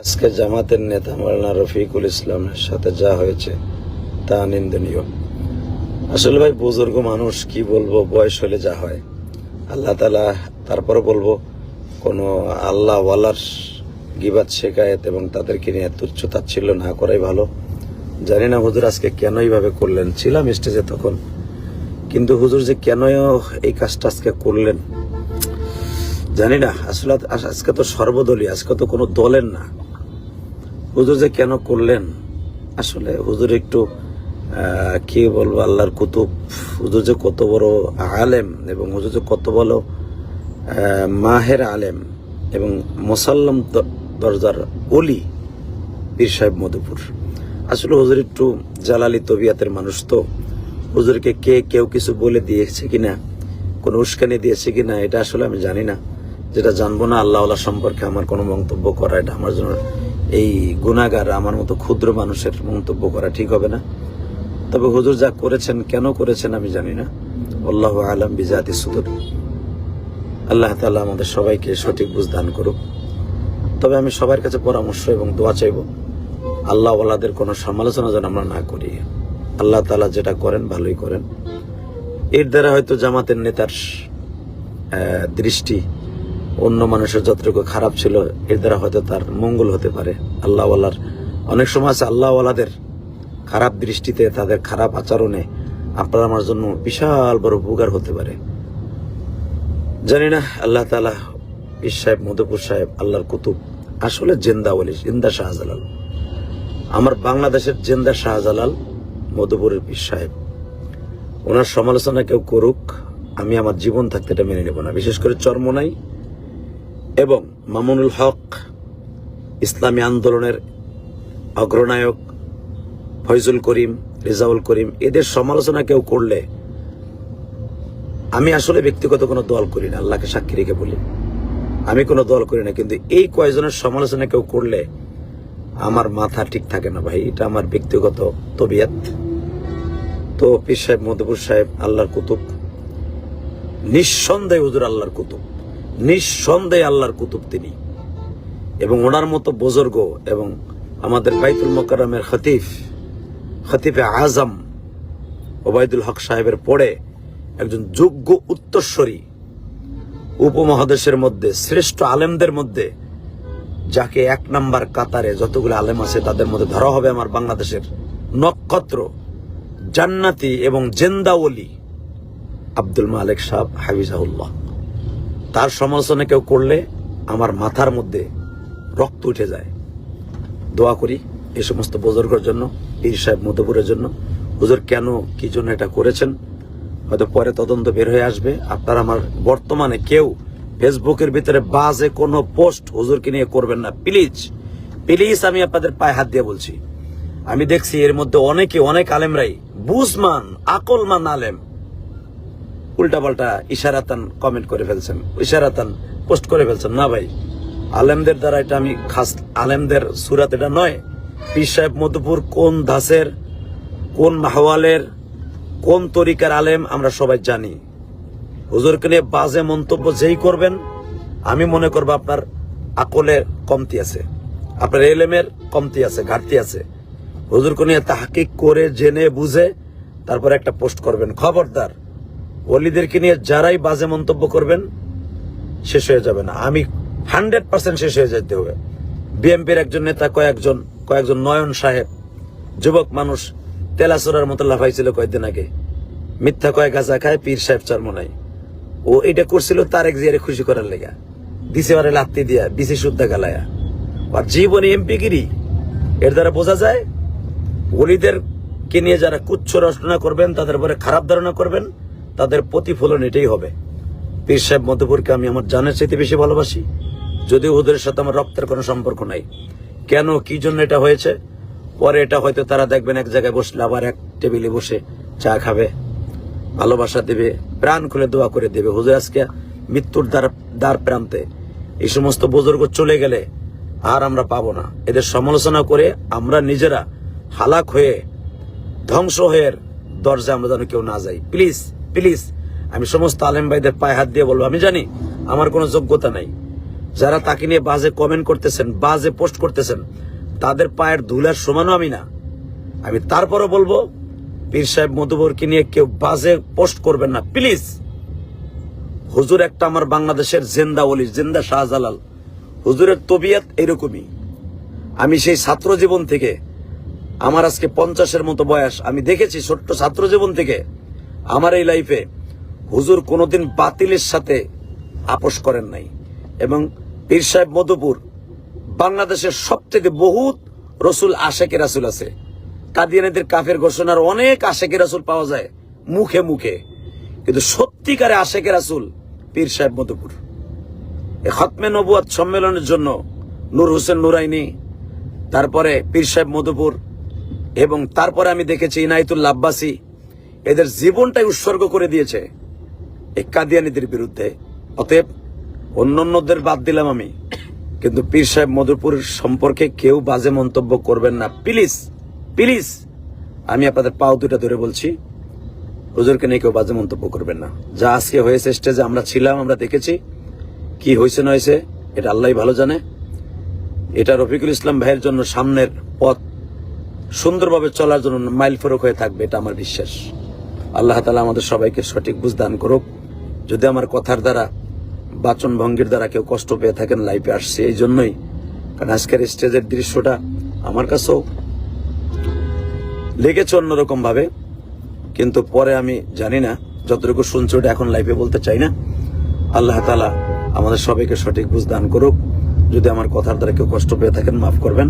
আজকে জামাতের নেতা মাওলানা রফিকুল ইসলামের সাথে যা হয়েছে, তা নিন্দনীয়। আসলে ভাই, বুজুর্গ মানুষ, কি বলব, বয়স হলে যা হয়। আল্লাহ তালা তারপরে বলব, কোনো আল্লাহ ওয়ালার গিবাদ শেখায়ত এবং তাদেরকে নিয়ে তুচ্ছ তাচ্ছিল্য না করাই ভালো। জানি না হুজুর আজকে কেন এইভাবে করলেন। ছিলাম স্টেজে তখন। কিন্তু হুজুর যে কেন এই কাজটা আজকে করলেন, জানি না। আসলে আজ- আজকে তো সর্বদলীয়, আজকে তো কোনো দলের না। হুজুর যে কেন করলেন? আসলে হুজুর একটু কি বলব, আল্লাহর কুতুব। হুজুর যে কত বড় আলেম এবং হুজুর যে কত বড় মাহের আলেম এবং মোসাল্লাম দরজার অলি পীর সাহেব মধুপুর। আসলে হুজুর একটু জালালি তবিয়াতের মানুষ তো। হুজুরকে কে কেউ কিছু বলে দিয়েছে কিনা, কোনো উস্কানি দিয়েছে কিনা, এটা আসলে আমি জানি না। যেটা জানব না আল্লাহ সম্পর্কে আমার কোনো মন্তব্য করা, এটা আমার জন্য এই গুণাগার আমার মতো ক্ষুদ্র মানুষের মন্তব্য করা ঠিক হবে না। তবে হুজুর যা করেছেন, কেন করেছেন আমি জানি না। আল্লাহ আলম বিজাতি সুদুর। আল্লাহ তাআলা আমাদের সবাইকে সঠিক বুঝ দান করুক। তবে আমি সবার কাছে পরামর্শ এবং দোয়া চাইব, আল্লাহ ওয়ালাদের কোনো সমালোচনা যেন আমরা না করি। আল্লাহ তাআলা যেটা করেন, ভালোই করেন। এর দ্বারা হয়তো জামাতের নেতার দৃষ্টি অন্য মানুষের যতটুকু খারাপ ছিল, এর দ্বারা হয়তো তার মঙ্গল হতে পারে। আল্লাহওয়ালার অনেক সময় আছে, আল্লাহওয়ালাদের খারাপ দৃষ্টিতে, তাদের খারাপ আচরণে আপনার আমার জন্য বিশাল বড় উপকার হতে পারে। জানি না, আল্লাহ তালা পীর সাহেব, মধুপুর সাহেব, আল্লাহর কুতুব, আসলে জেন্দা বলি জিন্দা শাহজালাল। আমার বাংলাদেশের জেন্দা শাহজালাল মধুপুরের পীর সাহেব। ওনার সমালোচনা কেউ করুক, আমি আমার জীবন থাকতে এটা মেনে নেব না। বিশেষ করে চরমনাই এবং মামুনুল হক, ইসলামী আন্দোলনের অগ্রনায়ক ফয়জুল করিম, রেজাউল করিম, এদের সমালোচনা কেউ করলে আমি আসলে ব্যক্তিগত কোনো দল করি না, আল্লাহকে সাক্ষী রেখে বলি। আমি কোনো দল করি না, কিন্তু এই কয়েকজনের সমালোচনা কেউ করলে আমার মাথা ঠিক থাকে না ভাই, এটা আমার ব্যক্তিগত তবিয়াত। তো পীর সাহেব মধুপুর সাহেব, আল্লাহর কুতুব। নিঃসন্দেহে হুজুর আল্লাহর কুতুব। নিঃসন্দেহে আল্লাহর কুতুব তিনি। এবং ওনার মতো বুজুর্গ এবং আমাদের বাইতুল মোকারমের খতিফ খতিফে আজম ওবায়দুল হক সাহেবের পরে একজন যোগ্য উত্তরস্বরী উপমহাদেশের মধ্যে, শ্রেষ্ঠ আলেমদের মধ্যে, যাকে এক নাম্বার কাতারে যতগুলো আলেম আছে তাদের মধ্যে ধরা হবে আমার বাংলাদেশের নক্ষত্র, জান্নাতি এবং জেন্দাওলি আব্দুল মালিক সাহ হাফিজাহুল্লাহ। তার সমালোচনা কেউ করলে আমার মাথার মধ্যে রক্ত উঠে যায়। দোয়া করি এই সমস্ত বুজুর্গের জন্য, পীর সাহেব মধুপুরের জন্য। হুজুর, কেন, কি জন্য এটা করেছেন? হয়তো পরে তদন্ত বের হয়ে আসবে। আপনার আমার বর্তমানে কেউ ফেসবুকের ভিতরে বাজে কোনো পোস্ট হুজুরকে নিয়ে করবেন না। প্লিজ প্লিজ আমি আপনাদের পায়ে হাত দিয়ে বলছি। আমি দেখছি এর মধ্যে অনেকে, অনেক আলেমরাই, বুঝমান, আকলমান আলেম। উল্টাপাল্টা ইশারাতান কমেন্ট করে ফেলছেন। ইশারাতান পোস্ট করে ফেলছেন। না ভাই, আলেমদের দ্বারা এটা আমি খাস আলেমদের সুরাত এটা নয়। পীর সাহেব মধুপুর কোন দাসের কোন মাহওয়ালের, কোন তরিকার আলেম আমরা সবাই জানি। হুজুরকে নিয়ে বাজে মন্তব্য যেই করবেন, আমি মনে করব আপনার আকলের কমতি আছে। আপনার এলেমের কমতি আছে, ঘাটতি আছে। হুজুরকে নিয়ে তাহাকিক করে, জেনে, বুঝে তারপর একটা পোস্ট করবেন। খবরদার ওলিদেরকে নিয়ে যারাই বাজে মন্তব্য করবেন, শেষ হয়ে যাবে না। আমি হান্ড্রেড পার্সেন্ট শেষ হয়ে যেতে হবে। বিএনপির একজন নেতা, কয়েকজন কয়েকজন নয়ন সাহেব, যুবক মানুষ তেলাচোরার মতো লাফাইছিল কয়েকদিন আগে। মিথ্যা কয়েক গাছা খায় পীর সাহেব চর্মনাই ও এটা করছিল তারেক জিয়ারে খুশি করার লেগা। দিছে বারে লাত্তি দিয়া বিসি শুদ্ধা গালায়া। আর জীবনে এমপি গিরি এর দ্বারা বোঝা যায় ওলিদের কে নিয়ে যারা কুচ্ছ রচনা করবেন, তাদের উপরে খারাপ ধারণা করবেন তাদের প্রতিফলন এটাই হবে। পীর সাহেব মধুপুরকে আমি আমার জানের চাইতে বেশি ভালোবাসি। যদিও ওদের সাথে আমার রক্তের কোনো সম্পর্ক নাই। কেন, কি জন্য এটা হয়েছে? পরে এটা হয়তো তারা দেখবেন এক জায়গায় বসলে আবার এক টেবিলে বসে চা খাবে, ভালোবাসা দেবে, প্রাণ খুলে দোয়া করে দেবে। হুজুর আজকে মৃত্যুর দ্বার দ্বার প্রান্তে এই সমস্ত বুজুর্গ চলে গেলে আর আমরা পাবো না। এদের সমালোচনা করে আমরা নিজেরা হালাক হয়ে, ধ্বংস হয়ে দরজা আমরা যেন কেউ না যাই। প্লিজ প্লিজ, আমি সমস্ত আলেম ভাইদের পায়ে হাত দিয়ে বলব, আমি জানি আমার কোনো যোগ্যতা নাই। যারা তাকে নিয়ে বাজে কমেন্ট করতেছেন, বাজে পোস্ট করতেছেন, তাদের পায়ের ধুলার সমানও আমি না। আমি তারপরও বলব, পীর সাহেব মধুবরকে নিয়ে কেউ বাজে পোস্ট করবেন না, প্লিজ। হুজুর একটা আমার বাংলাদেশের জেন্দা ওলি, জেন্দা শাহজালাল। হুজুরের তবিয়ত এরকমই। আমি সেই ছাত্র জীবন থেকে, আমার আজকে পঞ্চাশের মতো বয়স, আমি দেখেছি ছোট্ট ছাত্র জীবন থেকে আমার এই লাইফে হুজুর কোনোদিন বাতিলের সাথে আপোষ করেন নাই। এবং পীর সাহেব মধুপুর বাংলাদেশের সব থেকে বহুত রসুল আশেকে রাসুল আছে। কাদিয়ানিদের কাফের ঘোষণার অনেক আশেকে রাসুল পাওয়া যায় মুখে মুখে। কিন্তু সত্যিকারে আশেকে রাসুল পীর সাহেব মধুপুর। এই খতমে নবুয়াত সম্মেলনের জন্য নূর হোসেন নুরাইনি, তারপরে পীর সাহেব মধুপুর, এবং তারপরে আমি দেখেছি ইনায়তুল আব্বাসী এদের জীবনটাই উৎসর্গ করে দিয়েছে এই কাদিয়ানিদের বিরুদ্ধে। অতএব অন্যান্যদের বাদ দিলাম আমি। কিন্তু পীর সাহেব মধুপুর সম্পর্কে কেউ বাজে মন্তব্য করবেন না। প্লিজ প্লিজ, আমি আপনাদের পাও দুটা ধরে বলছি। হুজুরকে নিয়ে কেউ বাজে মন্তব্য করবেন না। যা আজকে হয়েছে স্টেজে আমরা ছিলাম, আমরা দেখেছি। কি হয়েছে, না হয়েছে, এটা আল্লাহ ভালো জানে। এটা রফিকুল ইসলাম ভাইয়ের জন্য সামনের পথ সুন্দরভাবে চলার জন্য মাইল ফরক হয়ে থাকবে, এটা আমার বিশ্বাস। আল্লাহ তালা আমাদের সবাইকে সঠিক বুঝ দান করুক। যদি আমার কথার দ্বারা, বাচন ভঙ্গির দ্বারা কেউ কষ্ট পেয়ে থাকেন, লাইফে আসছে এই জন্যই। কারণ আজকের স্টেজের দৃশ্যটা আমার কাছেও লেগেছে অন্যরকম ভাবে কিন্তু পরে আমি জানি না, যতটুকু শুনছি ওটা এখন লাইফে বলতে চাই না। আল্লাহ তালা আমাদের সবাইকে সঠিক বুঝ দান করুক। যদি আমার কথার দ্বারা কেউ কষ্ট পেয়ে থাকেন, মাফ করবেন।